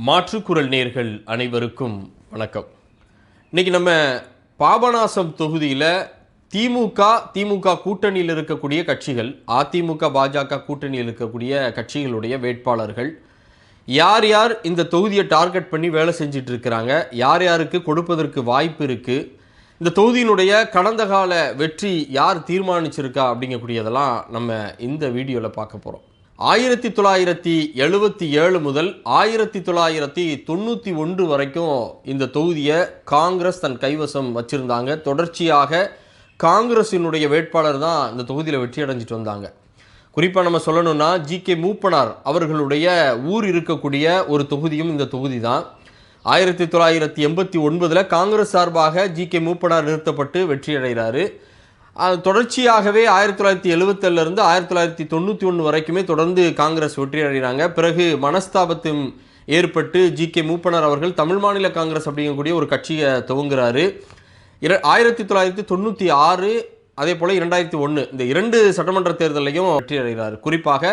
மாற்றுக்குரல் நேர்கள் அனைவருக்கும் வணக்கம். இன்னைக்கு நம்ம பாபநாசம் தொகுதியில் திமுக திமுக கூட்டணியில் இருக்கக்கூடிய கட்சிகள் அதிமுக பாஜக கூட்டணியில் இருக்கக்கூடிய கட்சிகளுடைய வேட்பாளர்கள் யார் யார் இந்த தொகுதியை டார்கெட் பண்ணி வேலை செஞ்சிட்டு இருக்கிறாங்க யார் யாருக்கு கொடுப்பதற்கு வாய்ப்பு இருக்குது இந்த தொகுதியினுடைய கடந்த கால வெற்றி யார் தீர்மானிச்சிருக்கா அப்படிங்கக்கூடியதெல்லாம் நம்ம இந்த வீடியோவில் பார்க்க போகிறோம் ஆயிரத்தி தொள்ளாயிரத்தி எழுபத்தி ஏழு முதல் ஆயிரத்தி தொள்ளாயிரத்தி தொண்ணூற்றி ஒன்று வரைக்கும் இந்த தொகுதியை காங்கிரஸ் தன் கைவசம் வச்சுருந்தாங்க. தொடர்ச்சியாக காங்கிரஸினுடைய வேட்பாளர் தான் இந்த தொகுதியில் வெற்றி அடைஞ்சிட்டு வந்தாங்க. குறிப்பாக நம்ம சொல்லணும்னா ஜி. கே. மூப்பனார் அவர்களுடைய ஊர் இருக்கக்கூடிய ஒரு தொகுதியும் இந்த தொகுதி தான். ஆயிரத்தி தொள்ளாயிரத்தி எண்பத்தி ஒன்பதில் காங்கிரஸ் சார்பாக ஜி. கே. மூப்பனார் நிறுத்தப்பட்டு வெற்றியடைகிறாரு தொடர்ச்சியாகவே ஆயிரத்தி தொள்ளாயிரத்தி எழுபத்தேழுலேருந்து ஆயிரத்தி தொள்ளாயிரத்தி தொண்ணூற்றி ஒன்று வரைக்குமே தொடர்ந்து காங்கிரஸ் வெற்றி அடைகிறாங்க. பிறகு மனஸ்தாபத்தும் ஏற்பட்டு ஜி கே மூப்பனர் அவர்கள் தமிழ் மாநில காங்கிரஸ் அப்படிங்கக்கூடிய ஒரு கட்சியை துவங்குறாரு. இர ஆயிரத்தி தொள்ளாயிரத்தி தொண்ணூற்றி ஆறு அதே போல் இரண்டாயிரத்தி ஒன்று இந்த இரண்டு சட்டமன்ற தேர்தலையும் வெற்றி அடைகிறார். குறிப்பாக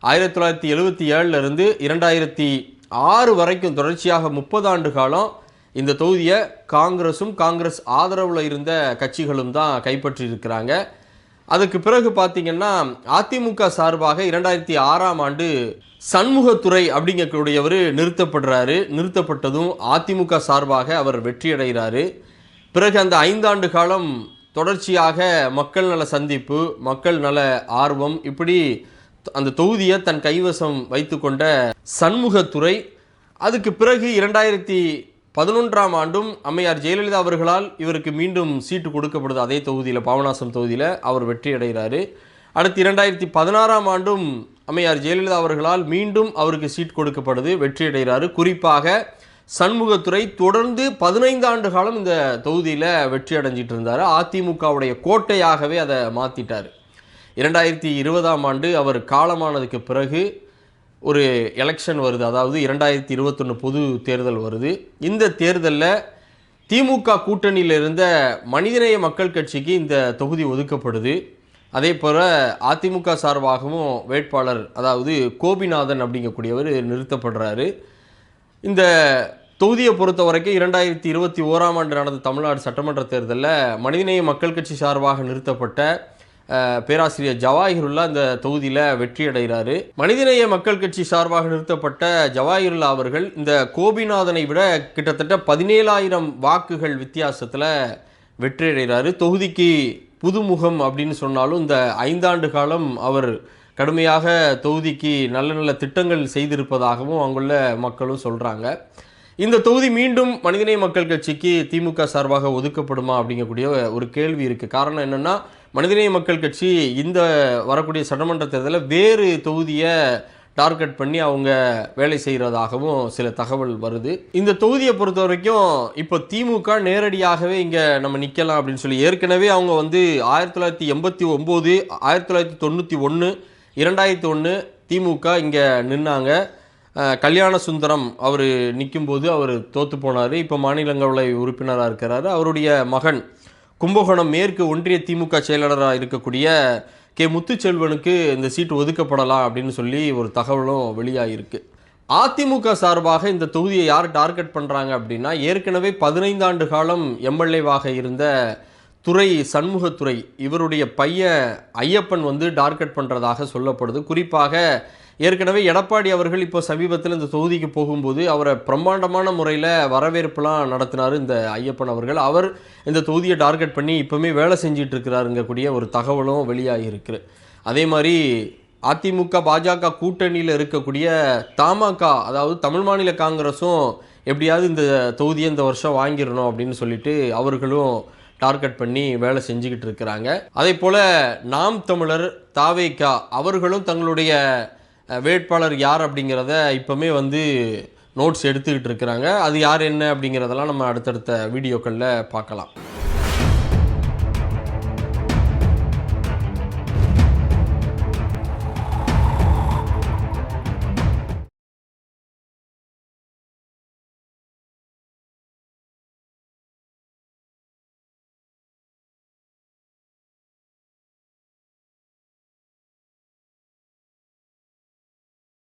ஆயிரத்தி தொள்ளாயிரத்தி எழுபத்தி ஏழுலேருந்து இரண்டாயிரத்தி ஆறு வரைக்கும் தொடர்ச்சியாக முப்பது ஆண்டு காலம் இந்த தொகுதியை காங்கிரஸும் காங்கிரஸ் ஆதரவில் இருந்த கட்சிகளும் தான் கைப்பற்றியிருக்கிறாங்க. அதுக்கு பிறகு பார்த்தீங்கன்னா அதிமுக சார்பாக இரண்டாயிரத்தி ஆறாம் ஆண்டு சண்முகத்துறை அப்படிங்கக்கூடியவர் நிறுத்தப்படுறாரு. நிறுத்தப்பட்டதும் அதிமுக சார்பாக அவர் வெற்றியடைகிறாரு. பிறகு அந்த ஐந்தாண்டு காலம் தொடர்ச்சியாக மக்கள் நல சந்திப்பு மக்கள் நல ஆர்வம் இப்படி அந்த தொகுதியை தன் கைவசம் வைத்து கொண்ட சண்முகத்துறை அதுக்கு பிறகு இரண்டாயிரத்தி பதினொன்றாம் ஆண்டும் அம்மையார் ஜெயலலிதா அவர்களால் இவருக்கு மீண்டும் சீட்டு கொடுக்கப்படுது. அதே தொகுதியில் பாபநாசம் தொகுதியில் அவர் வெற்றி அடைகிறாரு. அடுத்து இரண்டாயிரத்தி பதினாறாம் ஆண்டும் அம்மையார் ஜெயலலிதா அவர்களால் மீண்டும் அவருக்கு சீட் கொடுக்கப்படுது வெற்றி அடைகிறாரு. குறிப்பாக சண்முகத்துறை தொடர்ந்து பதினைந்து ஆண்டு காலம் இந்த தொகுதியில் வெற்றி அடைஞ்சிட்டு இருந்தார். அதிமுகவுடைய கோட்டையாகவே அதை மாற்றிட்டார் இரண்டாயிரத்தி இருபதாம் ஆண்டு அவர் காலமானதுக்கு பிறகு ஒரு எலெக்ஷன் வருது. அதாவது இரண்டாயிரத்தி இருபத்தொன்று பொது தேர்தல் வருது. இந்த தேர்தலில் திமுக கூட்டணியில் இருந்த மனிதநேய மக்கள் கட்சிக்கு இந்த தொகுதி ஒதுக்கப்படுது. அதே போல் அதிமுக சார்பாகவும் வேட்பாளர் அதாவது கோபிநாதன் அப்படிங்கக்கூடியவர் நிறுத்தப்படுறாரு. இந்த தொகுதியை பொறுத்த வரைக்கும் இரண்டாயிரத்தி இருபத்தி ஓராம் ஆண்டு நடந்த தமிழ்நாடு சட்டமன்ற தேர்தலில் மனிதநேய மக்கள் கட்சி சார்பாக நிறுத்தப்பட்ட பேராசிரியர் ஜவாஹிருல்லா இந்த தொகுதியில் வெற்றி அடைகிறாரு மனிதநேய மக்கள் கட்சி சார்பாக நிறுத்தப்பட்ட ஜவாஹிருல்லா அவர்கள் இந்த கோபிநாதனை விட கிட்டத்தட்ட பதினேழாயிரம் வாக்குகள் வித்தியாசத்தில் வெற்றி அடைகிறாரு தொகுதிக்கு புதுமுகம் அப்படின்னு சொன்னாலும் இந்த ஐந்தாண்டு காலம் அவர் கடுமையாக தொகுதிக்கு நல்ல நல்ல திட்டங்கள் செய்திருப்பதாகவும் அங்குள்ள மக்களும் சொல்கிறாங்க இந்த தொகுதி மீண்டும் மனிதநேய மக்கள் கட்சிக்கு திமுக சார்பாக ஒதுக்கப்படுமா அப்படிங்கக்கூடிய ஒரு கேள்வி இருக்குது காரணம் என்னென்னா மனிதநேய மக்கள் கட்சி இந்த வரக்கூடிய சட்டமன்ற தேர்தலில் வேறு தொகுதியை டார்கெட் பண்ணி அவங்க வேலை செய்கிறதாகவும் சில தகவல் வருது. இந்த தொகுதியை பொறுத்த வரைக்கும் இப்போ திமுக நேரடியாகவே இங்கே நம்ம நிற்கலாம் அப்படின்னு சொல்லி ஏற்கனவே அவங்க வந்து ஆயிரத்தி தொள்ளாயிரத்தி எண்பத்தி ஒம்பது ஆயிரத்தி தொள்ளாயிரத்தி தொண்ணூற்றி ஒன்று இரண்டாயிரத்தி ஒன்று திமுக இங்கே நின்னாங்க. கல்யாண சுந்தரம் அவர் நிற்கும்போது அவர் தோற்று போனார். இப்போ மாநிலங்களவை உறுப்பினராக இருக்கிறாரு. அவருடைய மகன் கும்பகோணம் மேற்கு ஒன்றிய திமுக செயலாளராக இருக்கக்கூடிய கே. முத்துச்செல்வனுக்கு இந்த சீட்டு ஒதுக்கப்படலாம் அப்படின்னு சொல்லி ஒரு தகவலும் வெளியாகிருக்கு அதிமுக சார்பாக இந்த தொகுதியை யார் டார்கெட் பண்ணுறாங்க அப்படின்னா ஏற்கனவே பதினைந்து ஆண்டு காலம் எம்எல்ஏவாக இருந்த துறை சண்முகத்துறை இவருடைய பையன் ஐயப்பன் வந்து டார்கெட் பண்ணுறதாக சொல்லப்படுது. குறிப்பாக ஏற்கனவே எடப்பாடி அவர்கள் இப்போ சமீபத்தில் இந்த தொகுதிக்கு போகும்போது அவரை பிரம்மாண்டமான முறையில் வரவேற்புலாம் நடத்தினார் இந்த ஐயப்பன் அவர்கள். அவர் இந்த தொகுதியை டார்கெட் பண்ணி இப்போவுமே வேலை செஞ்சிட்டு இருக்கிறாருங்கக்கூடிய ஒரு தகவலும் வெளியாகிருக்கு அதே மாதிரி அதிமுக பாஜக கூட்டணியில் இருக்கக்கூடிய தமாக அதாவது தமிழ் மாநில காங்கிரஸும் எப்படியாவது இந்த தொகுதியை இந்த வருஷம் வாங்கிடணும் அப்படின்னு சொல்லிட்டு அவர்களும் டார்கெட் பண்ணி வேலை செஞ்சுக்கிட்டு இருக்கிறாங்க அதே போல் நாம் தமிழர் தாவேக்கா அவர்களும் தங்களுடைய வேட்பாளர் யார் அப்படிங்கிறத இப்போமே வந்து நோட்ஸ் எடுத்துக்கிட்டு இருக்கிறாங்க. அது யார் என்ன அப்படிங்கிறதெல்லாம் நம்ம அடுத்தடுத்த வீடியோக்களில் பார்க்கலாம்.